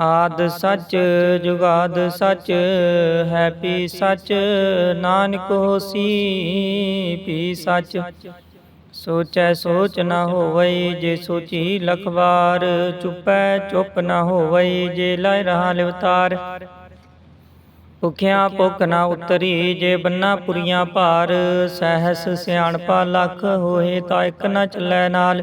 ਆਦ ਸੱਚ, ਜੁਗਾਦ ਸੱਚ, ਹੈ ਪੀ ਸੱਚ, ਨਾਨਕ ਹੋਸੀ ਪੀ ਸੱਚ। ਸੋਚੈ ਸੋਚ ਨਾ ਹੋਵਈ, ਜੇ ਸੋਚੀ ਲਖਵਾਰ, ਚੁਪੈ ਚੁੱਪ ਨਾ ਹੋਵਈ, ਜੇ ਲੈ ਰਹਾ ਲਿਵਤਾਰ। ਭੁਖਿਆ ਭੁਖ ਨਾ ਉਤਰੀ, ਜੇ ਬੰਨਾ ਪੁਰੀਆਂ ਭਾਰ, ਸਹਿਸ ਸਿਆਣਪਾ ਲੱਖ ਹੋਏ ਤਾਂ ਇੱਕ ਨਾ ਚੱਲੈ ਨਾਲ।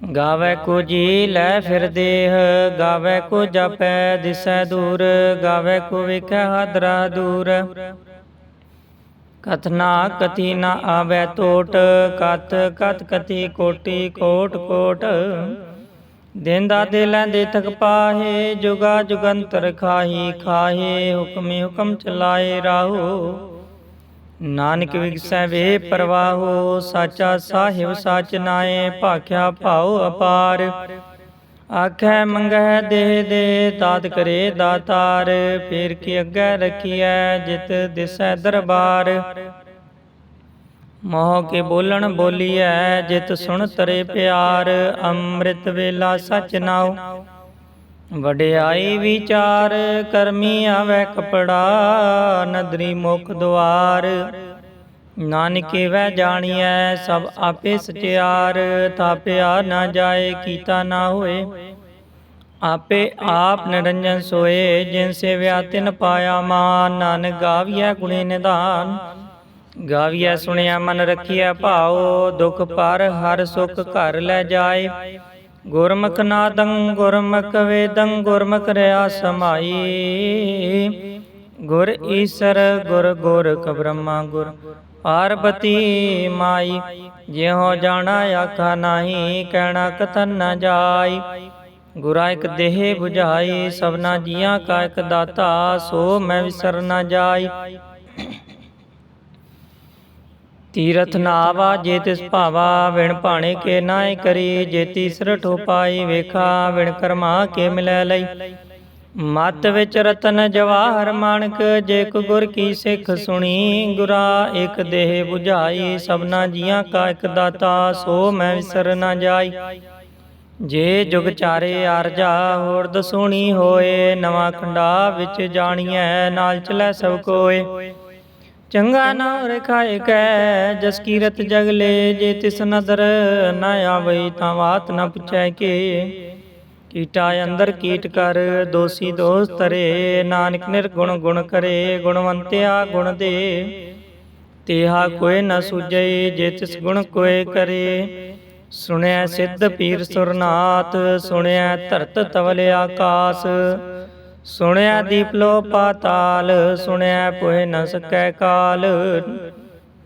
ਗਾਵੇ ਕੋ ਜੀ ਲੈ ਫਿਰ ਦੇਹ, ਗਾਵੇ ਕੋ ਜਪੈ ਦਿਸੈ ਦੂਰ, ਗਾਵੇ ਕੋ ਵੇਖੈ ਹਾਦਰਾ ਦੂਰ। ਕਥਨਾ ਕਥੀ ਨਾ ਆਵੇ ਟੋਟ ਕਤ ਕਤ ਕਥੀ ਕੋਟੀ ਕੋਟ ਕੋਟ। ਦੇਂਦਾ ਦੇ ਲੈਂਦੇ ਤਕ ਪਾਹੇ, ਜੁਗਾ ਜੁਗੰਤਰ ਖਾਹੀ ਖਾਹੇ, ਹੁਕਮੇ ਹੁਕਮ ਚਲਾਏ ਰਾਹੋ। ਨਾਨਕ ਵਿਗਸੈ ਵੇ ਪ੍ਰਵਾਹੋ, ਸਾਚਾ ਸਾਹਿਬ ਸਾਚ ਨਾਏ, ਭਾਖਿਆ ਭਾਉ ਅਪਾਰ। ਆਖੈ ਮੰਗਹਿ ਦੇ ਦੇ ਤਾਤ ਕਰੇ ਦਾਤਾਰ, ਫੇਰ ਕੀ ਅੱਗੇ ਰਖੀਐ, ਜਿਤ ਦਿਸੈ ਦਰਬਾਰ। ਮੋਹ ਕੇ ਬੋਲਣ ਬੋਲੀਐ, ਜਿਤ ਸੁਣ ਤਰੇ ਪਿਆਰ, ਅੰਮ੍ਰਿਤ ਵੇਲਾ ਸਚ ਨਾਉ। ਵਡਿਆਈ ਵਿਚਾਰ ਕਰਮੀ ਆਵੇ ਕਪੜਾ, ਨਦਰੀ ਮੁਖ ਦੁਆਰ। ਨਾਨਕੇ ਵੈ ਜਾਣੀਐ, ਸਭ ਆਪੇ ਸਚਿਆਰ। ਤਾਪਿਆ ਨਾ ਜਾਏ, ਕੀਤਾ ਨਾ ਹੋਏ। ਆਪੇ ਆਪ ਨਿਰੰਜਨ ਸੋਏ, ਜਿਨ ਸੇਵਿਆ ਤਿਨ ਪਾਇਆ ਮਾਨ। ਨਾਨਕ ਗਾਵੀਐ ਗੁਣੇ ਨਿਧਾਨ। ਗਾਵੀਐ ਸੁਣਿਆ ਮਨ ਰਖੀਐ ਭਾਉ। ਦੁਖ ਪਰ ਹਰ ਸੁਖ ਘਰ ਲੈ ਜਾਏ। ਗੁਰਮੁਖ ਨਾਦੰ, ਗੁਰਮੁਖ ਵੇਦੰ, ਗੁਰਮੁਖ ਰਿਆ ਸਮਾਈ। ਗੁਰ ਈਸਰ, ਗੁਰ ਗੋਰਖ ਬ੍ਰਹਮਾ, ਗੁਰ ਪਾਰਬਤੀ ਮਾਈ। ਜਿਉ ਜਾਣਾ ਆਖਾ ਨਹੀਂ, ਕਹਿਣਾ ਕਤਨ ਨਾ ਜਾਈ। ਗੁਰਾ ਇਕ ਦੇਹ 부ਝਾਈ ਸਭਨਾ ਜੀਆਂ ਕਾ ਇਕ ਦਾਤਾ, ਸੋ ਮੈਂ ਵਿਸਰ ਨਾ ਜਾਈ। ਤੀਰਥ ਨਾਵਾ ਜੇ ਤਿਸ ਭਾਵਾ, ਵਿਣ ਭਾਣੇ ਕੇ ਨਾਇ ਕਰੀ, ਜੇ ਤੀਸਰ ਠੋਪਾਈ ਵੇਖਾ, ਵਿਣ ਕਰਮਾ ਕੇ ਮਿਲੈ ਲਈ। ਮਤ ਵਿੱਚ ਰਤਨ ਜਵਾਹਰ ਮਾਣਕ, ਜੇ ਕੋ ਗੁਰ ਕੀ ਸਿੱਖ ਸੁਣੀ, ਗੁਰਾ ਇਕ ਦੇਹ 부ਝਾਈ ਸਭਨਾ ਜੀਆਂ ਕਾ ਇਕ ਦਾਤਾ, ਸੋ ਮੈਂ ਵਿਸਰ ਨਾ ਜਾਈ। ਜੇ ਜੁਗ ਚਾਰੇ ਅਰਜਾ ਹੋਰ ਦਸੂਣੀ ਹੋਏ, ਨਵਾਂ ਖੰਡਾ ਵਿੱਚ ਜਾਣੀਐ, ਨਾਲ ਚਲੈ ਸਭ ਕੋਏ। ਚੰਗਾ ਨਾਮ ਰਖਾਏ ਕੈ, ਜਸ ਕੀਰਤ ਜਗਲੇ ਜੇ ਤਿਸ ਨਦਰ ਨ ਆਵਈ ਤਾਂ ਬਾਤ ਨਾ ਪੁੱਛੈ ਕੇ। ਕੀਟਾ ਅੰਦਰ ਕੀਟ ਕਰ, ਦੋਸੀ ਦੋਸ ਤਰੇ ਨਾਨਕ ਨਿਰਗੁਣ ਗੁਣ ਕਰੇ, ਗੁਣਵੰਤਿਆ ਗੁਣ ਦੇ। ਤੇਹਾ ਕੋਏ ਨ ਸੁਜੈ ਜੇ ਤਿਸ ਗੁਣ ਕੋਏ ਕਰੇ। ਸੁਣਿਆ ਸਿੱਧ ਪੀਰ ਸੁਰਨਾਥ ਸੁਣਿਆ ਧਰਤ ਤਵਲ ਆਕਾਸ ਸੁਣਿਆ ਦੀਪ ਲੋ ਪਾਤਾਲ ਸੁਣਿਆ ਪੁਹਿ ਨ ਸਕੈ ਕਾਲ।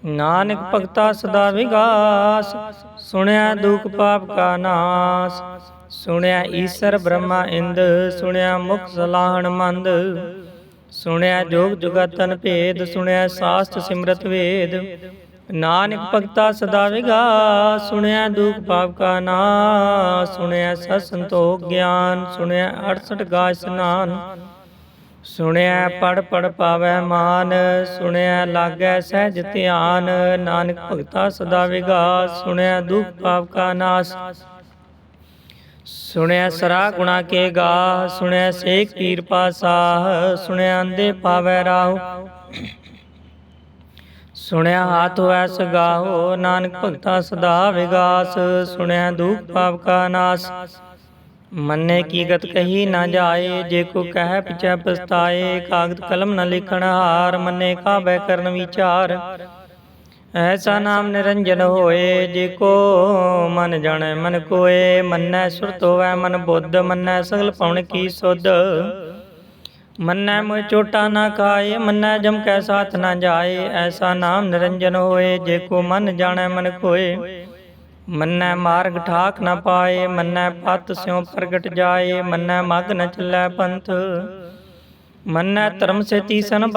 ਨਾਨਕ ਭਗਤਾ ਸਦਾ ਵਿਗਾਸ। ਸੁਣਿਆ ਦੁਖ ਪਾਪ ਕਾ ਨਾਸ। ਸੁਣਿਆ ਈਸਰ ਬ੍ਰਹਮਾ ਇੰਦ। ਸੁਣਿਆ ਮੁਖ ਸਲਾਹਣ ਮੰਦ। ਸੁਣਿਆ ਜੋਗ ਜੁਗਤਨ ਭੇਦ। ਸੁਣਿਆ ਸਾਸਤ ਸਿਮਰਤ ਵੇਦ। ਨਾਨਕ ਭਗਤਾ ਸਦਾ ਵਿਗਾ ਸੁਣਿਆ ਦੁਖ ਪਾਪ ਕਾ ਨਾ, ਸੁਣਿਆ ਸਤ ਸੰਤੋਖ ਗਿਆਨ, ਸੁਣਿਆ 68 ਗਾ ਇਸਨਾਨ ਸੁਣਿਆ ਪੜ ਪੜ ਪਾਵੈ ਮਾਨ, ਸੁਣਿਆ ਲਾਗੈ ਸਹਿਜ ਧਿਆਨ, ਨਾਨਕ ਭਗਤਾ ਸਦਾ ਵਿਗਾ ਸੁਣਿਆ ਦੁਖ ਪਾਪ ਕਾ ਨਾਸ, ਸੁਣਿਆ ਸਰਾ ਗੁਣਾ ਕੇ ਗਾ, ਸੁਣਿਆ ਸੇਖ ਪੀਰ ਪਾਸਾਹ ਸੁਣਿਆ ਅੰਦੇ ਪਾਵੈ ਰਾਹੂ। ਸੁਣਿਆ ਹਾਥ ਹੋਐ ਸਗਾਹੋ ਨਾਨਕ ਭਗਤਾ ਸਦਾ ਵਿਗਾਸ, ਸੁਣਿਆ ਦੂਖ ਪਾਪ ਕਾ ਨਾਸ। ਮੰਨੇ ਕੀ ਗਤ ਕਹੀ ਨਾ ਜਾਏ, ਜੇ ਕੋ ਕਹਿ ਪਿਛੈ ਪਛਤਾਏ ਕਾਗਦ ਕਲਮ ਨ ਲਿਖਣ ਹਾਰ, ਮੰਨੇ ਕਾਬੈ ਕਰਨ ਵਿਚਾਰ। ਐਸਾ ਨਾਮ ਨਿਰੰਜਨ ਹੋਏ, ਜੇ ਕੋ ਮਨ ਜਾਣੈ ਮਨ ਕੋਏ, ਮੰਨੈ ਸੁਰਤ ਹੋਵੈ ਮਨ ਬੁੱਧ, ਮੰਨੈ ਸਗਲ ਪਉਣ ਕੀ ਸੁਧ। ਮੰਨੈ ਮੋਇ ਚੋਟਾ ਨਾ ਖਾਏ ਮੰਨੈ ਜਮ ਕੈ ਸਾਥ ਨਾ ਜਾਏ, ਐਸਾ ਨਾਮ ਨਿਰੰਜਨ ਹੋਏ, ਜੇ ਕੋ ਮਨ ਜਾਣੈ ਮਨ ਕੋਏ ਮੰਨੈ ਮਾਰਗ ਠਾਕ ਨਾ ਪਾਏ, ਮੰਨੈ ਪਤ ਸਿਉ ਪ੍ਰਗਟ ਜਾਏ, ਮੰਨੈ ਮਗ ਨ ਚੱਲੈ ਪੰਥ। ਮੰਨੈ ਧਰਮ ਸੇ ਤੀਸਨ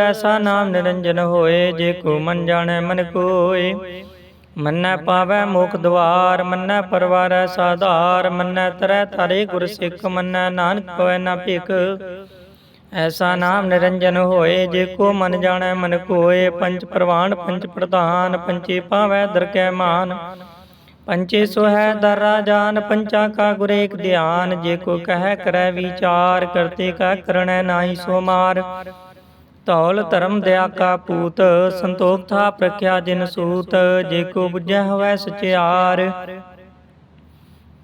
ਐਸਾ ਨਾਮ ਨਿਰੰਜਨ ਹੋਏ, ਜੇ ਕੋ ਮਨ ਜਾਣੈ ਮਨ ਕੋਏ ਮੰਨੈ ਪਾਵੈ ਮੋਖ ਦਵਾਰ, ਮੰਨੈ ਪਰਵਾਰੈ ਸਾਧਾਰ, ਮੰਨੈ ਤਰੈ ਤਾਰੇ ਗੁਰ ਸਿੱਖ, ਮੰਨੈ ਨਾਨਕ ਹੋਇ ਨਾ ਭਿਖ। ਐਸਾ ਨਾਮ ਨਿਰੰਜਨ ਹੋਏ, ਜੇ ਕੋ ਮਨ ਜਾਣੈ ਮਨ ਕੋਏ, ਪੰਜ ਪ੍ਰਵਾਨ, ਪੰਜ ਪ੍ਰਧਾਨ ਪੰਚੇ ਪਾਵੈ ਦਰਕੈ ਮਾਨ। ਪੰਚੇ ਸੋਹੈ ਹੈ ਜਾਨ ਰਾਜਾਨ ਪੰਚਾ ਕਾ ਗੁਰ ਏਕ ਧਿਆਨ, ਜੇ ਕੋ ਕਹਿ ਕਰੈ ਵਿਚਾਰ, ਕਰਤੇ ਕਾ ਕਰਣੈ ਨਾਹੀ ਸੋ ਮਾਰ। ਧੌਲ ਧਰਮ ਦਇਆ ਕਾ ਪੂਤ, ਸੰਤੋਖ ਥਾ ਪ੍ਰਖਿਆ ਜਿਨ ਸੂਤ, ਜੇ ਕੋ ਬੁਝੈ ਹੋਵੈ ਸਚਿਆਰ।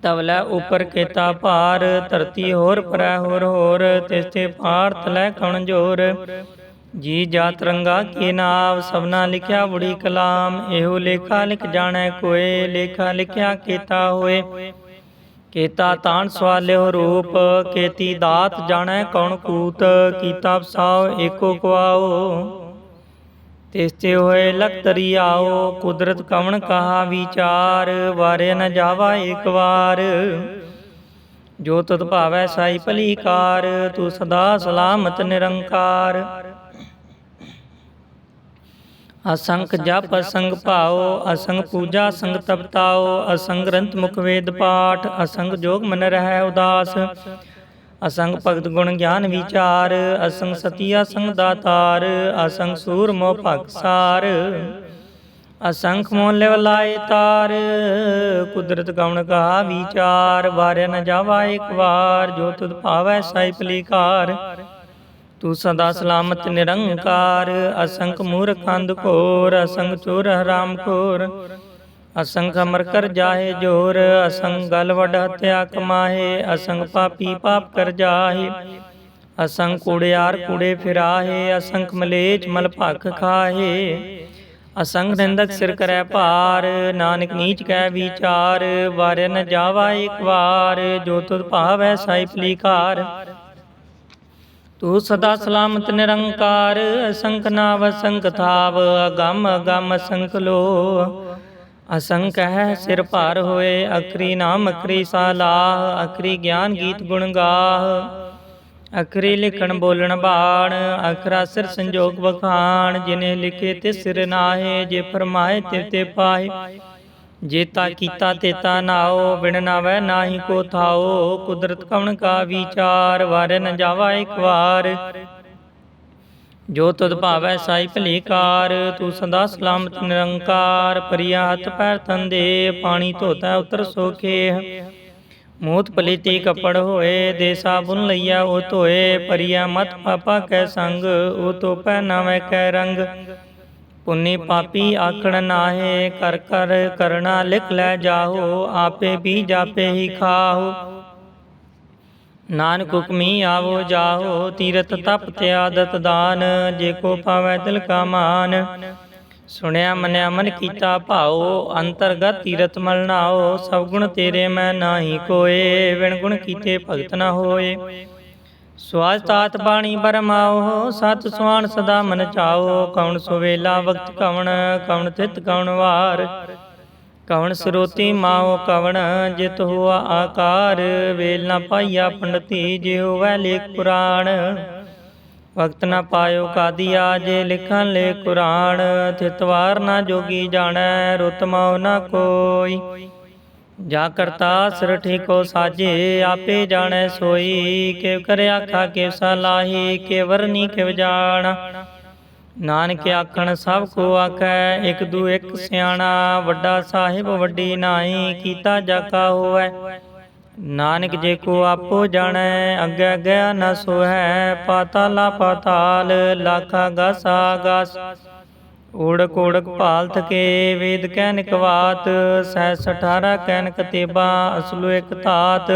ਤਵਲੇ ਉਪਰ ਕੇਤਾ ਭਾਰ, ਧਰਤੀ ਹੋਰ ਪਰੈ ਹੋਰ ਹੋਰ ਤਿਸ ਪਾਰ ਤਲੈ ਕਉਣ ਜੋਰ। ਜੀ ਜਾਤ ਰੰਗਾ ਕੀ ਨਾਮ ਸਭਨਾ ਲਿਖਿਆ ਬੁੜੀ ਕਲਾਮ, ਇਹੋ ਲੇਖਾ ਲਿਖ ਜਾਣੈ ਕੋਏ, ਲੇਖਾ ਲਿਖਿਆ ਕੀਤਾ ਹੋਏ। ਕੇਤਾ ਤਾਣ ਸਵਾਲਿਓ ਰੂਪ, ਕੇਤੀ ਦਾਤ ਜਾਣੈ ਕੌਣ ਕੂਤ, ਕੀਤਾ ਵਸਾਓ ਏਕੋ ਕੁਆਓ। ਤਿਸਤੇ ਹੋਏ ਲਖਤਰੀ ਆਓ ਕੁਦਰਤ ਕਵਣ ਕਹਾ ਵਿਚਾਰ, ਵਾਰੇ ਨ ਜਾਵਾ ਏਕ ਵਾਰ। ਜੋ ਤਤ ਭਾਵੈ ਸਾਈ ਭਲੀ ਕਾਰ ਤੂੰ ਸਦਾ ਸਲਾਮਤ ਨਿਰੰਕਾਰ। ਅਸੰਖ ਜਪ ਅਸੰਗ ਭਾਓ ਅਸੰਗ ਪੂਜਾ ਸੰਗ ਤਪਤਾਓ ਅਸੰਗ ਗ੍ਰੰਥ ਮੁਖ ਵੇਦ ਪਾਠ ਅਸੰਗ ਜੋਗ ਮਨ ਰਹਿ ਉਦਾਸ। ਅਸੰਗ ਭਗਤ ਗੁਣ ਗਿਆਨ ਵਿਚਾਰ, ਅਸੰਗ ਸਤੀ, ਅਸੰਗ ਦਾਤਾਰ, ਅਸੰਗ ਸੂਰ ਮੋ ਭਗਸਾਰ ਅਸੰਖ ਮੋਲ ਲਾਏ ਤਾਰ, ਕੁਦਰਤ ਗਉਣ ਕਹਾ ਵਿਚਾਰ, ਵਾਰਿਆ ਨ ਜਾਵਾ ਇੱਕ ਵਾਰ, ਜੋ ਤੁਧ ਭਾਵੈ ਸਾਈ ਭਲੀਕਾਰ। ਤੂੰ ਸਦਾ ਸਲਾਮਤ ਨਿਰੰਕਾਰ, ਅਸੰਖ ਮੂਰਖ ਅੰਧ ਘੋਰ ਅਸੰਗ ਚੋਰ ਹਰਾਮ ਖੋਰ। ਅਸੰਖ ਅਮਰ ਕਰ ਜਾਹੇ ਜੋਰ, ਅਸੰਗ ਗਲ ਵਡ ਹਤਿਆ ਕਮਾਹੇ ਅਸੰਗ ਪਾਪੀ ਪਾਪ ਕਰ ਜਾਹੇ। ਅਸੰਖ ਕੂੜਿਆਰ ਕੂੜੇ ਫਿਰਾਹੇ ਅਸੰਖ ਮਲੇਚ ਮਲ ਭਖ ਖਾਹੇ। ਅਸੰਗ ਨਿੰਦਕ ਸਿਰ ਕਰੈ ਭਾਰ, ਨਾਨਕ ਨੀਚ ਕੈ ਵਿਚਾਰ, ਵਾਰਿਆ ਨ ਜਾਵਾ ਇੱਕ ਵਾਰ, ਜੋ ਤੁਧ ਭਾਵੈ ਸਾਈ ਭਲੀਕਾਰ। ਤੂੰ ਸਦਾ ਸਲਾਮਤ ਨਿਰੰਕਾਰ ਅਸੰਖ ਨਾਵ ਅਸੰਖ ਥਾਵ, ਅਗੰਮ ਅਗੰਮ ਅਸੰਖ ਲੋ ਅਸੰਖ ਹੈ, ਸਿਰ ਭਾਰ ਹੋਏ, ਅਖਰੀ ਨਾਮ, ਅਖਰੀ ਸਾਲਾਹ ਅਖਰੀ ਗਿਆਨ ਗੀਤ ਗੁਣ ਗਾਹ, ਅਖਰੀ ਲਿਖਣ ਬੋਲਣ ਬਾਣ, ਅਖਰਾ ਸਿਰ ਸੰਜੋਗ ਵਖਾਣ, ਜਿਨੇ ਲਿਖੇ ਤੇ ਸਿਰ ਨਾਹੇ, ਜੇ ਫਰਮਾਏ ਤੇ ਤੇ ਪਾਹੇ ਜੇਤਾ ਕੀਤਾ ਤੇਤਾ ਨਾਓ ਬਿਨ ਨਾਵੈ ਨਾਹੀ ਕੋ ਥਾਓ ਕੁਦਰਤ ਕਵਣ ਕਾ ਵਿਚਾਰ, ਵਾਰ ਨ ਜਾਵਾ ਇੱਕ ਵਾਰ ਜੋ ਤੁਧ ਭਾਵੈ ਸਾਈ ਭਲੀਕਾਰ, ਤੂੰ ਸਦਾ ਸਲਾਮਤ ਨਿਰੰਕਾਰ, ਪਰਿਆ ਹੱਥ ਪੈਰ ਤੰਦੇ ਪਾਣੀ ਧੋਤਾ ਉਤਰ ਸੋਖੇ। ਮੂਤ ਪਲੀਤੀ ਕਪੜ ਹੋਏ, ਦੇ ਸਾਬੁਨ ਲਈਆ ਉਹ ਧੋਏ, ਪਰਿਆ ਮਤ ਪਾਪਾ ਕੈ ਸੰਗ, ਉਹ ਤੋ ਪਹਿਨਾਵੇ ਕੈ ਰੰਗ। ਪੁੰਨੀ ਪਾਪੀ ਆਖਣ ਨਾਹੇ, ਕਰ ਕਰ ਕਰਣਾ ਲਿਖ ਲੈ ਜਾਹੋ, ਆਪੇ ਵੀ ਜਾਪੇ ਹੀ ਖਾਹੋ। ਨਾਨਕ ਹੁਕਮੀ ਆਵੋ ਜਾਓ ਤੀਰਥ ਤਪ ਤਿਆਦਤ ਦਾਨ, ਜੇ ਕੋ ਪਾਵੈ ਦਿਲ ਕਾ ਮਾਨ। ਸੁਣਿਆ ਮਨਿਆ ਮਨ ਕੀਤਾ ਭਾਉ, ਅੰਤਰਗਤ ਤੀਰਥ ਮਲ ਨਾਓ ਸਭ ਗੁਣ ਤੇਰੇ ਮੈਂ ਨਾਹੀ ਕੋਏ ਵਿਣ ਗੁਣ ਕੀਤੇ ਭਗਤ ਨਾ ਹੋਏ। ਸਵਾਜ ਤਾਤ ਬਾਣੀ ਬਰਮਾਓ ਸਤ ਸੁਆਣ ਸਦਾ ਮਨ ਚਾਓ ਕਉਣ ਸੁਵੇਲਾ ਵਕਤ ਕਵਣ ਕਵਣ ਤਿਤ ਕਵਣ ਵਾਰ। ਕਵਣ ਸਰੋਤੀ ਮਾਓ ਕਵਣ, ਜਿਤ ਹੋਆ ਆਕਾਰ, ਵੇਲ ਨਾ ਪਾਈਆ ਪੰਡਤੀ ਜੇ ਹੋਵੈ ਲੇਖ ਪੁਰਾਣ। ਵਕਤ ਨਾ ਪਾਇਓ ਕਾਦੀਆ, ਜੇ ਲਿਖਣ ਲੇ ਕੁਰਾਨ ਤਿਤਵਾਰ ਨਾ ਜੋਗੀ ਜਾਣੈ, ਰੁਤ ਮਾਉ ਨਾ ਕੋਈ। ਜਾ ਕਰਤਾ ਸਿਰ ਕੋ ਸਾਜੇ, ਆਪੇ ਜਾਣੈ ਸੋਈ। ਕਿਵ ਕਰਿਆ ਖਾ ਕਿਵ ਸਲਾਹੀ ਕਿ ਵਰਨੀ, ਕਿਵ ਜਾਣਾ। ਨਾਨਕ ਆਖਣ, ਸਭ ਕੋ ਆਖੈ, ਇਕ ਦੂ ਇਕ ਸਿਆਣਾ, ਵੱਡਾ ਸਾਹਿਬ ਵੱਡੀ ਨਾਹੀ, ਕੀਤਾ ਜਾਕਾ ਹੋਵੈ। ਨਾਨਕ ਜੇ ਕੋ ਆਪੋ ਜਾਣੈ, ਅੱਗੇ ਅੱਗੇ ਨ ਸੋਹੈ, ਪਾਤਾਲਾ ਪਾਤਾਲ, ਲਾਖਾ ਗਾਸਾ ਗਾਸ। ਓੜਕ ਓੜਕ ਭਾਲ ਥਕੇ ਵੇਦ ਕਹਿਨਿਕ ਬਾਤ ਸਹਿ 18 ਕਹਿਨਕ ਤੇਬਾ ਅਸਲੁ ਇਕ ਧਾਤ।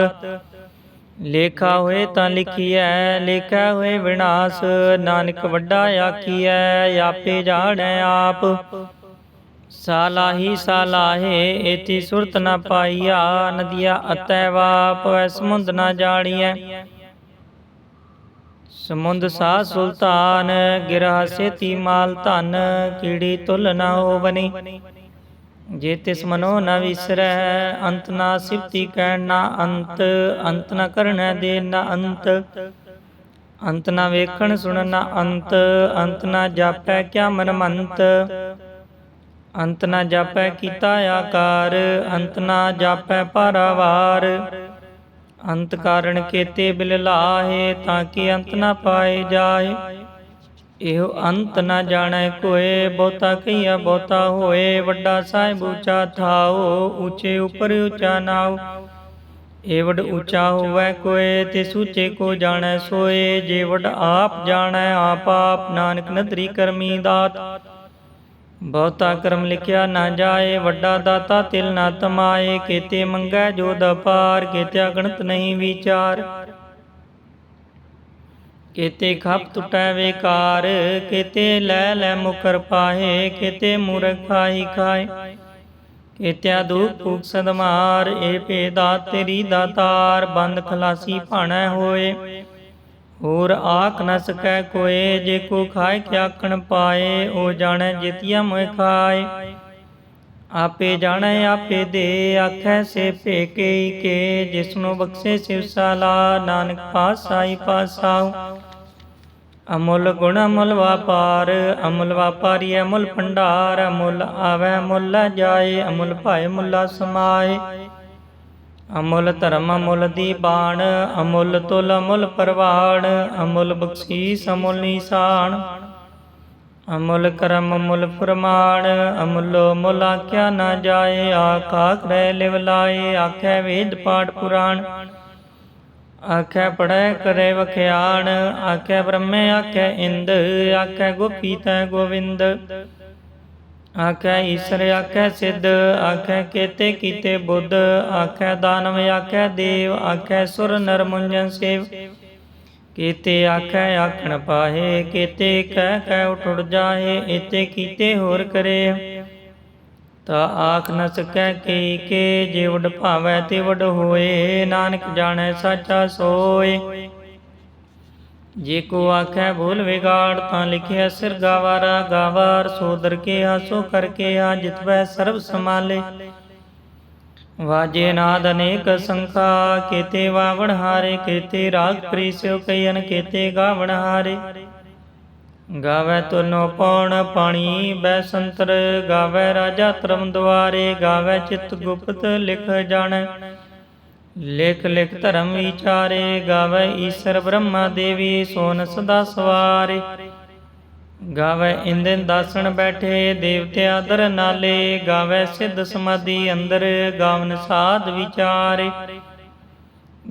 ਲੇਖਾ ਹੋਏ ਤਾਂ ਲਿਖੀਐ, ਲੇਖਾ ਹੋਏ ਵਿਨਾਸ਼, ਨਾਨਕ ਵੱਡਾ ਆਖੀਐ, ਆਪੇ ਜਾਣੈ ਆਪ। ਸਾਲਾਹੀ ਸਾਲਾਹੇ, ਏਤੀ ਸੁਰਤ ਨ ਪਾਈਆ, ਨਦੀਆ ਅਤੈ ਵਾਪ ਸਮੁੰਦ ਨ ਜਾਣੀਐ। ਸਮੁੰਦ ਸਾ ਸੁਲਤਾਨ, ਗਿਰਹ ਸੇਤੀ ਮਾਲ ਧਨ, ਕੀੜੀ ਤੁਲ ਨ ਹੋਵਨੀ। ਜੇ ਤਿਸ ਮਨੋ ਨ ਵਿਸਰੈ, ਅੰਤ ਨਾ ਸਿਫਤੀ ਕਹਿਣ ਨਾ ਅੰਤ ਅੰਤ ਨ ਕਰਣੈ ਦੇ ਨ ਅੰਤ। ਅੰਤ ਨ ਵੇਖਣ ਸੁਣ ਨ ਅੰਤ ਅੰਤ ਨ ਜਾਪੈ ਕਿਆ ਮਨ ਮੰਤ ਅੰਤ ਨ ਜਾਪੈ ਕੀਤਾ ਆਕਾਰ, ਅੰਤ ਨ ਜਾਪੈ ਪਾਰਾਵਾਰ ਅੰਤ ਕਾਰਣ ਕੇਤੇ ਬਿਲ ਲਾਹੇ, ਤਾਂ ਕਿ ਅੰਤ ਨ ਪਾਏ ਜਾਏ। ਇਹੋ ਅੰਤ ਨ ਜਾਣੈ ਕੋਏ, ਬਹੁਤਾ ਕਈਆ ਬਹੁਤਾ ਹੋਏ, ਵੱਡਾ ਸਾਹਿਬ ਉੱਚਾ ਥਾਓ ਉੱਚੇ ਉਪਰ ਉੱਚਾ ਨਾਉ ਏਵਡ ਉੱਚਾ ਹੋਵੈ ਕੋਏ, ਤੇ ਸੂਚੇ ਕੋ ਜਾਣੈ ਸੋਏ, ਜੇ ਵਡ ਆਪ ਜਾਣੈ, ਆਪ ਆਪ ਨਾਨਕ ਨਦਰੀ ਕਰਮੀ ਦਾਤ। ਬਹੁਤਾ ਕਰਮ ਲਿਖਿਆ ਨਾ ਜਾਏ, ਵੱਡਾ ਦਾਤਾ ਤਿਲ ਨਾ ਤਮਾਏ, ਕੀਤੇ ਮੰਗੈ ਜੋ ਦਪਾਰ ਕੀਤਿਆ ਗਣਤ ਨਹੀਂ ਵਿਚਾਰ। ਕੀਤੇ ਖਪ ਟੁਟੈ ਵੇਕਾਰ, ਕੀਤੇ ਲੈ ਲੈ ਮੁਕਰ ਪਾਹੇ, ਕੀਤੇ ਮੂਰਖ ਖਾਏ। ਕੀਤਿਆ ਦੁਖ ਭੁਖ ਸਦਮਾਰ ਏ ਭੇਦਾ ਤੇਰੀ ਦਾਤਾਰ ਬੰਦ ਖਲਾਸੀ ਭਾਣੈ ਹੋਏ। ਹੋਰ ਆਖ ਨ ਸਕੈ ਕੋਏ, ਜੇ ਕੋ ਖਾਏ ਕਿਆ ਕਣ ਪਾਏ, ਉਹ ਜਾਣੈ ਜਿਤਿਆ ਮੋਇ ਖਾਏ। ਆਪੇ ਜਾਣੈ, ਆਪੇ ਦੇ, ਆਖੈ ਸੇ ਭੇਕੇ ਕੇ, ਜਿਸਨੂੰ ਬਖਸ਼ੇ ਸਿਵ ਸਾਲਾ, ਨਾਨਕ ਪਾਸਾਈ ਪਾਸਾਉ ਅਮੁੱਲ ਗੁਣ ਅਮੁੱਲ ਵਪਾਰ, ਅਮੁੱਲ ਵਪਾਰੀ ਅਮੁੱਲ ਭੰਡਾਰ, ਅਮੁੱਲ ਆਵੈ ਮੁੱਲ ਜਾਏ, ਅਮੁੱਲ ਭਾਏ ਮੁੱਲਾ ਸਮਾਏ। ਅਮੁੱਲ ਧਰਮ ਅਮੁੱਲ ਦੀ ਬਾਣ, ਅਮੁੱਲ ਤੁਲ ਅਮੁੱਲ ਪਰਵਾਣ, ਅਮੁੱਲ ਬਖਸ਼ੀਸ ਅਮੁੱਲ ਨਿਸ਼ਾਨ ਅਮੁੱਲ ਕਰਮ ਅਮੁੱਲ ਫਰਮਾਨ ਅਮੁੱਲ ਮੁੱਲ ਕਿਆ ਨਾ ਜਾਏ, ਆਖਾ ਕਰੈ ਲਿਵ ਲਾਏ, ਆਖੈ ਵੇਦ ਪਾਠ ਪੁਰਾਣ। ਆਖੈ ਪੜੈ ਕਰੇ ਵਖਿਆਣ, ਆਖੈ ਬ੍ਰਹਮੇ, ਆਖੈ ਇੰਦ, ਆਖੈ ਗੋਪੀ ਤੈ ਗੋਵਿੰਦ। ਆਖੈ ਈਸ਼ਰ, ਆਖੈ ਸਿੱਧ, ਆਖੈ ਕੇਤੇ ਕੀਤੇ ਬੁੱਧ, ਆਖੈ ਦਾਨਵ, ਆਖੈ ਦੇਵ, ਆਖੈ ਸੁਰ ਨਰ ਮੁੰਜਨ ਸੇਵ। ਕੀਤੇ ਆਖੈ ਆਖਣ ਪਾਹੇ, ਕੀਤੇ ਕਹਿ ਕਹਿ ਉਠ ਉੜ ਇਤੇ ਕੀਤੇ ਹੋਰ ਕਰੇ। ਤਾ ਆਖ ਨ ਸਕੈ ਕੀ ਕੇ ਜੇ ਵਡ ਭਾਵੈ ਤੇ ਵਡ ਹੋਏ, ਨਾਨਕ ਜਾਣੈ ਸਾਚਾ ਸੋਏ। ਜੇ ਕੋ ਆਖੈ ਭੂਲ ਵਿਗਾੜ, ਤਾਂ ਲਿਖਿਆ ਸਿਰ ਗਾਵਾਰਾ ਗਾਵਾਰ, ਸੋਦਰ ਕੇ ਹਾਸੋ ਕਰਕੇ ਆ ਜਿਤਵੈ ਸਰਬ ਸਮਾਲੇ ਵਾਜੇ ਨਾਦ ਅਨੇਕ ਸੰਖਾ, ਕੀਤੇ ਵਾਵਣ ਹਾਰੇ, ਕੀਤੇ ਰਾਗ ਪ੍ਰੀਸਿਓ ਕਈਨ ਕੀਤੇ ਗਾਵਣ ਹਾਰੇ। ਗਾਵੇ ਤੁਨੋ ਪਉਣ ਪਾਣੀ ਬੈ ਸੰਤਰ ਗਾਵੇ ਰਾਜਾ ਧਰਮ ਦੁਆਰੇ, ਗਾਵੇ ਚਿਤ ਗੁਪਤ ਲਿਖ ਜਾਣੈ। ਲਿਖ ਲਿਖ ਧਰਮ ਵਿਚਾਰੇ, ਗਾਵੇ ਈਸ਼ਰ ਬ੍ਰਹਮਾ ਦੇਵੀ, ਸੋਨ ਸਦਾ ਸਵਾਰੇ। ਗਾਵੇ ਇੰਦਨ ਦਾਸਣ ਬੈਠੇ, ਦੇਵਤੇ ਆਦਰ ਨਾਲੇ, ਗਾਵੇ ਸਿੱਧ ਸਮਾਧੀ ਅੰਦਰ, ਗਾਵਨ ਸਾਧ ਵਿਚਾਰੇ।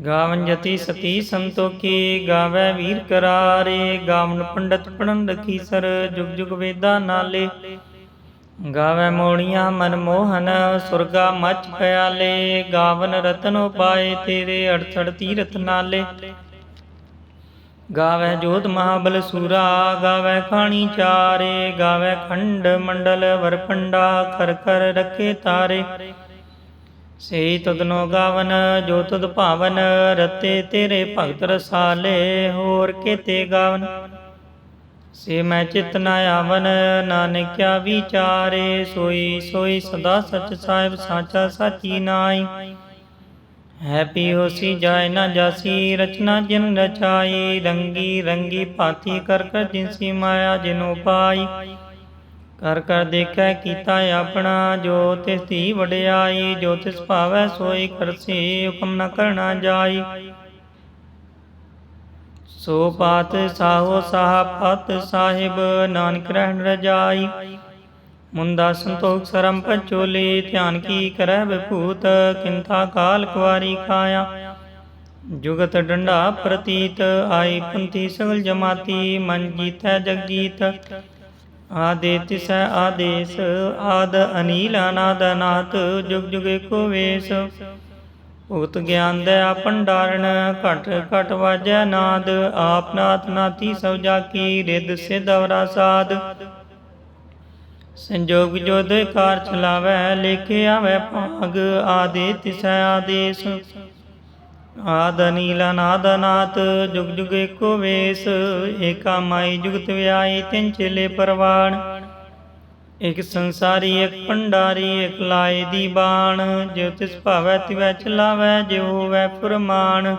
ਗਾਵਨ ਜਤੀ ਸਤੀ ਸੰਤੋਖੀ, ਗਾਵੇ ਵੀਰ ਕਰਾਰੇ, ਗਾਵਨ ਪੰਡਤ ਪੜਨ ਰਖੀਸਰ ਜੁਗ ਜੁਗ ਵੇਦਾ ਨਾਲੇ। ਗਾਵੇ ਮੋਣੀਆਂ ਮਨ ਮੋਹਨ, ਸੁਰਗਾ ਮਚ ਪਿਆਲੇ ਗਾਵਨ ਰਤਨ ਉਪਾਏ ਤੇਰੇ, ਅੜਥੜ ਤੀਰਥ ਨਾਲੇ। ਗਾਵੇ ਜੋਤ ਮਹਾਬਲ ਸੂਰਾ, ਗਾਵੇ ਖਾਣੀ ਚਾਰੇ, ਗਾਵੇ ਖੰਡ ਮੰਡਲ ਵਰਪੰਡਾ ਕਰ ਕਰ ਰੱਖੇ ਤਾਰੇ। ਸੇ ਤਦਨੋ ਗਾਵਨ, ਜੋ ਤਦ ਭਾਵਨ, ਰਤੇ ਤੇਰੇ ਭਗਤ ਰਸਾਲੇ, ਹੋਰ ਕੀਤੇ ਗਾਵਨ? ਸੇ ਮੈਂ ਚਿਤ ਨ ਆਵਨ, ਨਾਨਕਿਆ ਵਿਚਾਰੇ, ਸੋਈ ਸੋਈ ਸਦਾ ਸਚ ਸਾਹਿਬ ਸਾਚਾ ਸਾਚੀ ਨਾਈ ਹੈ ਪੀ ਹੋਸੀ ਜਾਏ ਨਾ ਜਾਸੀ, ਰਚਨਾ ਜਿਨ ਰਚਾਈ, ਰੰਗੀ ਰੰਗੀ ਭਾਤੀ ਕਰ ਕਰ ਜਿਨਸੀ ਮਾਇਆ ਜਿਨੋ ਪਾਈ। ਕਰ ਕਰ ਦੇਖੈ ਕੀਤਾ ਆਪਣਾ, ਜੋ ਤਿਸ ਧੀ ਵਡਿਆਈ, ਜੋ ਤਿਸ ਭਾਵੈ ਸੋਈ ਕਰਸੀ, ਹੁਕਮ ਨ ਕਰਨਾ ਜਾਈ। ਸੋ ਪਾਤ ਸਾਹੋ ਸਾਹ ਪਤ ਸਾਹਿਬ, ਨਾਨਕ ਰਹਿਣ ਰਜਾਈ। ਮੁੰਦਾ ਸੰਤੋਖ ਸਰਮ ਪਚੋਲੀ, ਧਿਆਨ ਕੀ ਕਰੈ ਵਿਭੂਤ, ਕਿੰਥਾ ਕਾਲ ਕੁਵਾਰੀ ਖਾਇਆ ਜੁਗਤ ਡੰਡਾ ਪ੍ਰਤੀਤ, ਆਈ ਪੰਥੀ ਸਗਲ ਜਮਾਤੀ, ਮਨ ਜੀਤੈ ਜਗਜੀਤ। ਆਦੇ ਤਿਸੈ ਆਦੇਸ, ਆਦ ਅਨੀਲ ਅਨਾਦ ਅਨਾਥ, ਜੁਗ ਜੁਗ ਏਕੋ ਵੇਸ। ਉਤ ਗਿਆਨ ਦਇਆ ਭੰਡਾਰਨ, ਘਟ ਘਟ ਵਾਜੈ ਨਾਦ, ਆਪ ਨਾਥ ਨਾਤੀ ਸਭ ਜਾ ਕੀ ਰਿੱਧ ਸਿਧ ਅਵਰਾ ਸਾਧ। ਸੰਜੋਗ ਜੋਦ ਕਾਰ ਚਲਾਵੈ, ਲੇਖੇ ਆਵੈ ਭਾਗ ਆਦੇ ਤਿਸੈ ਆਦੇਸ। ਆਦ ਨੀਲ ਅਨਾਦ ਅਨਾਥ, ਜੁਗ ਜੁਗ ਏਕੋ ਵੇਸ, ਏਕਾ ਮਾਈ ਜੁਗਤ ਵਿਆਈ ਤਿੰਨ ਚੇਲੇ ਪਰਵਾਣ। ਇਕ ਸੰਸਾਰੀ ਇਕ ਭੰਡਾਰੀ ਇਕ ਲਾਏ ਦੀ ਬਾਣ, ਜਿਉ ਤਿਸ ਭਾਵੈ ਤਿਵੈ ਚਲਾਵੈ, ਜਿਉ ਹੋਵੈ ਫੁਰਮਾਨ।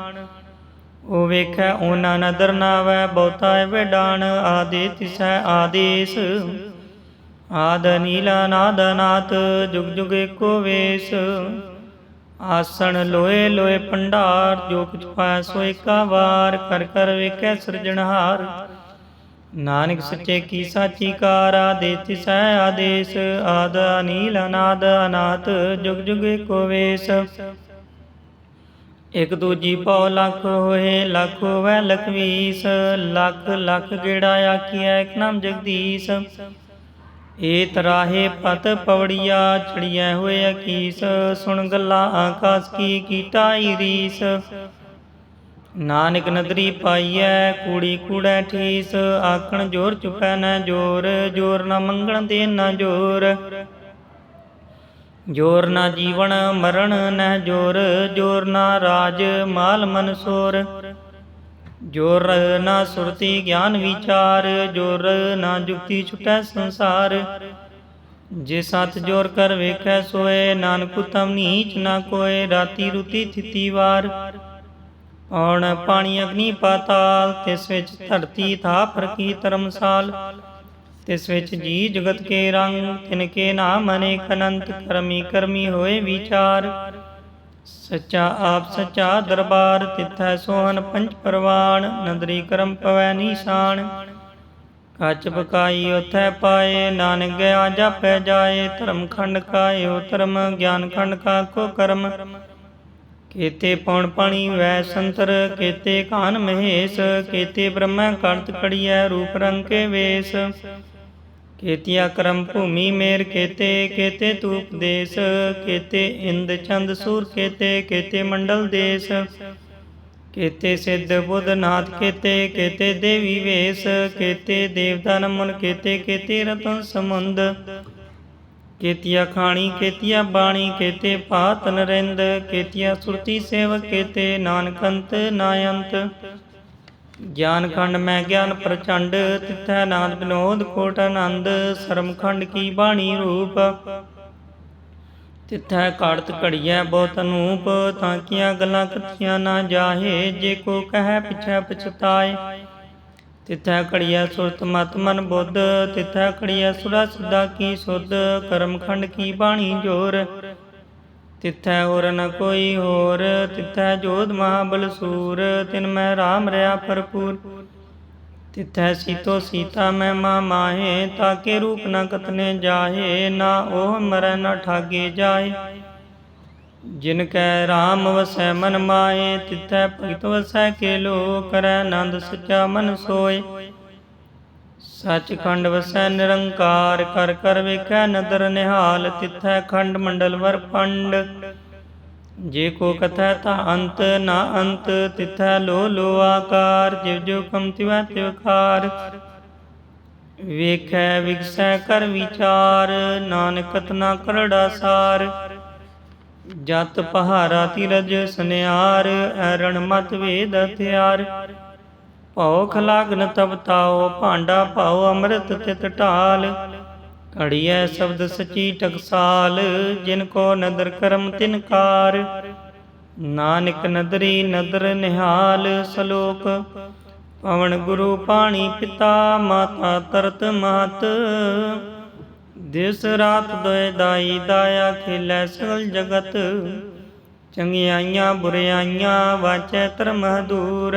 ਉਹ ਵੇਖੈ ਉਹਨਾਂ ਨਦਰ ਨਾਵੈ, ਬਹੁਤਾ ਐ ਡਾਣ, ਆਦੇ ਤਿਸੈ ਆਦੇਸ। ਆਦ ਨੀਲਾ ਨਾਦ ਨਾਥ ਜੁਗ ਜੁਗ ਏਕੋ ਵੇਸ ਆਸਣ ਲੋਏ ਲੋਏ ਭੰਡਾਰ, ਜੋ ਕੁਛ ਪਾਇਆ ਸੋ ਏਕਾ ਵਾਰ ਕਰ ਕਰ ਵੇਖੈ ਸਿਰਜਣਹਾਰ ਨਾਨਕ ਸੱਚੇ ਕੀ ਸਾਚੀ ਕਾਰਾ ਦੇ ਤਿਸੈ ਆਦੇਸ। ਆਦ ਅਨੀਲ, ਅਨਾਦ ਅਨਾਥ, ਜੁਗ ਜੁਗ ਏਕੋ ਵੇਸ। ਇਕ ਦੂਜੀ ਪਉ ਲੱਖ ਹੋਏ, ਲੱਖ ਹੋਵੈ ਲਖਵੀਸ। ਲੱਖ ਲੱਖ ਗੇੜਾ ਆਖੀਐ, ਇਕ ਨਾਮ ਜਗਦੀਸ਼। ਏ ਤਰਾਹੇ ਪਤ ਪਵੜੀਆ, ਚੜੀਐ ਹੋਏ ਅਕੀਸ, ਸੁਣ ਗੱਲਾਂ ਆਕਾਸ ਕੀ ਕੀਟਾ ਰੀਸ ਨਾਨਕ ਨਦਰੀ ਪਾਈਐ, ਕੂੜੀ ਕੂੜੈ ਠੀਸ, ਆਖਣ ਜੋਰ ਚੁਪੈ ਨਾ ਜੋਰ ਜੋਰ ਨਾ ਮੰਗਣ ਦੇ ਨਾ ਜੋਰ। ਜੋਰ ਨਾ ਜੀਵਨ ਮਰਨ ਨਾ ਜੋਰ ਜੋਰ ਨਾ ਰਾਜ ਮਾਲ ਮਨਸੋਰ। ਜੋਰ ਨਾ ਸੁਰਤੀ ਗਿਆਨ ਵਿਚਾਰ, ਜੋਰ ਨਾ ਜੁਗਤੀ ਛੁਟੈ ਸੰਸਾਰ। ਜੇ ਸਤ ਜੋਰ ਕਰ ਵੇਖੈ ਸੋਏ, ਨਾਨਕ ਉਤਮ ਨੀਚ ਨਾ ਕੋਏ, ਰਾਤੀ ਰੁਤੀ ਥਿਤੀ ਵਾਰ। ਔਣ ਪਾਣੀ ਅਗਨੀ ਪਾਤਾਲ, ਤਿਸ ਵਿੱਚ ਧਰਤੀ ਥਾਪਰ ਕੀ ਧਰਮਸਾਲ। ਤਿਸ ਵਿੱਚ ਜੀ ਜਗਤ ਕੇ ਰੰਗ, ਤਿਨ ਕੇ ਨਾਮ ਅਨੇਕ ਅਨੰਤ, ਕਰਮੀ ਕਰਮੀ ਹੋਏ ਵਿਚਾਰ। ਸੱਚਾ ਆਪ ਸੱਚਾ ਦਰਬਾਰ ਤਿਥੈ ਸੋਹਣ ਪੰਜ ਪਰਵਾਨ ਨੰਦਰੀ ਕਰਮ ਪਵੈ ਨੀਸ਼ਾਨ ਕੱਚ ਪਕਾਈ ਉਥੈ ਪਾਏ, ਨਾਨਕ ਗਿਆ ਜਾਪੈ ਜਾਏ, ਧਰਮ ਖੰਡ ਕਾਇਓ ਧਰਮ ਗਿਆਨ ਖੰਡ ਕਾ ਕੋ ਕਰਮ। ਕੇਤੇ ਪੌਣ ਪਾਣੀ ਵੈ ਸੰਤਰ, ਕੇਤੇ ਕਾਨ ਮਹੇਸ਼, ਕੇਤੇ ਬ੍ਰਹਮਾ ਕਰਤ ਕੜੀਐ, ਰੂਪ ਰੰਗ ਕੇ ਵੇਸ। ਕੇਤੀਆ ਕਰਮ ਭੂਮੀ ਮੇਰ ਕੇਤੇ ਕੇਤੇ ਤੂਪ ਦੇਸ ਕੇਤੇ ਇੰਦ ਚੰਦ ਸੂਰ ਕੇਤੇ ਕੇਤੇ ਮੰਡਲ ਦੇਸ। ਕੇਤੇ ਸਿੱਧ ਬੁੱਧ ਨਾਥ ਕੇਤੇ ਕੇਤੇ ਦੇਵੀ ਵੇਸ ਕੇਤੇ ਦੇਵਤਾ ਨਮਨ ਕੇਤੇ ਕੇਤੇ ਰਤਨ ਸਮੁੰਦ ਕੇਤੀਆ ਖਾਣੀ ਕੇਤੀਆ ਬਾਣੀ ਕੇਤੇ ਪਾਤ ਨਰਿੰਦ ਕੇਤੀਆ ਸੁਰਤੀ ਸੇਵਕ ਕੇਤੇ ਨਾਨਕੰਤ ਨਾਯੰਤ। ਗਿਆਨ ਖੰਡ ਮੈਂ ਗਿਆਨ ਪ੍ਰਚੰਡ, ਤਿਥੈ ਨਾਦ ਬਿਨੋਦ ਕੋਟ ਆਨੰਦ ਸਰਮ ਖੰਡ ਕੀ ਬਾਣੀ ਰੂਪ। ਤਿਥੈ ਘੜਤ ਘੜੀਐ ਬਹੁਤ ਅਨੂਪ, ਤਾਂ ਕੀਆਂ ਗੱਲਾਂ ਕਥੀਆਂ ਨਾ ਜਾਹੇ, ਜੇ ਕੋ ਕਹੈ ਪਿਛੈ ਪਛਤਾਏ। ਤਿਥੈ ਘੜੀਐ ਸੁਰਤ ਮਤ ਮਨ ਬੁੱਧ, ਤਿਥੈ ਘੜੀਐ ਸੁਰਾ ਸੁਦਾ ਕੀ ਸੁਧ ਕਰਮ ਖੰਡ ਕੀ ਬਾਣੀ ਜੋਰ। ਤਿਥੈ ਹੋਰ ਨ ਕੋਈ ਹੋਰ, ਤਿਥੈ ਜੋਧ ਮਹਾਬਲ ਸੂਰ, ਤਿਨ ਮੈਂ ਰਾਮ ਰਿਆ ਭਰਪੂਰ। ਤਿਥੈ ਸੀਤੋ ਸੀਤਾ ਮੈਂ ਮਾ ਮਾਹੇ, ਤਾਕੇ ਰੂਪ ਨ ਕਤਨੇ ਜਾਹੇ, ਨਾ ਉਹ ਮਰੈ ਨ ਠਾਗੇ ਜਾਏ ਜਿਨ ਕੈ ਰਾਮ ਵਸੈ ਮਨ ਮਾਏ ਤਿਥੈ ਭਗਤ ਵਸੈ ਕੇ ਲੋ ਕਰੈ ਆਨੰਦ ਸਚਾ ਮਨ ਸੋਏ। ਸੱਚਖੰਡ ਵਸੈ ਨਿਰੰਕਾਰ, ਕਰ ਕਰ ਵੇਖੈ ਨਦਰ ਨਿਹਾਲ, ਤਿਥੈ ਖੰਡ ਮੰਡਲ ਵਰ ਪੰਡ। ਜੇ ਕੋ ਕਥੈ ਤਾ ਅੰਤ, ਨਾ ਅੰਤ, ਤਿਥੈ ਲੋ ਲੋ ਆਕਾਰ, ਜਿਵ ਜੋ ਕਮ ਤਿਵੈ ਤਿਵਕਾਰ ਵੇਖੈ, ਵਿਗਸੈ, ਕਰ ਵਿਚਾਰ ਨਾਨਕ ਕਤਨਾ ਕਰੜਾ ਸਾਰ। ਜਤ ਪਹਾਰਾ ਤਿਰਜ ਸੁਨਿਆਰ, ਐਰਣ ਮਤ ਵੇਦ ਹਥਿਆਰ। ਭਉ ਖਲਾਗਨ ਤਵਤਾਓ ਭਾਂਡਾ ਭਾਉ ਅੰਮ੍ਰਿਤ ਤਿਤ ਢਾਲ। ਘੜੀਐ ਸ਼ਬਦ ਸਚੀ ਟਕਸਾਲ, ਜਿਨ ਕੋ ਨਦਰ ਕਰਮ ਤਿਨ ਕਾਰ। ਨਾਨਕ ਨਦਰੀ ਨਦਰ ਨਿਹਾਲ ਸਲੋਕ, ਪਵਨ ਗੁਰੂ ਪਾਣੀ ਪਿਤਾ, ਮਾਤਾ ਤਰਤ ਮਹਤ। ਦਿਸ ਰਾਤ ਦੋਇ ਦਾਈ ਦਾਇਆ ਖੇਲੇ ਸਗਲ ਜਗਤ। ਚੰਗਿਆਈਆਂ ਬੁਰਿਆਈਆਂ ਵਾਚੈ ਧਰਮ ਦੂਰ।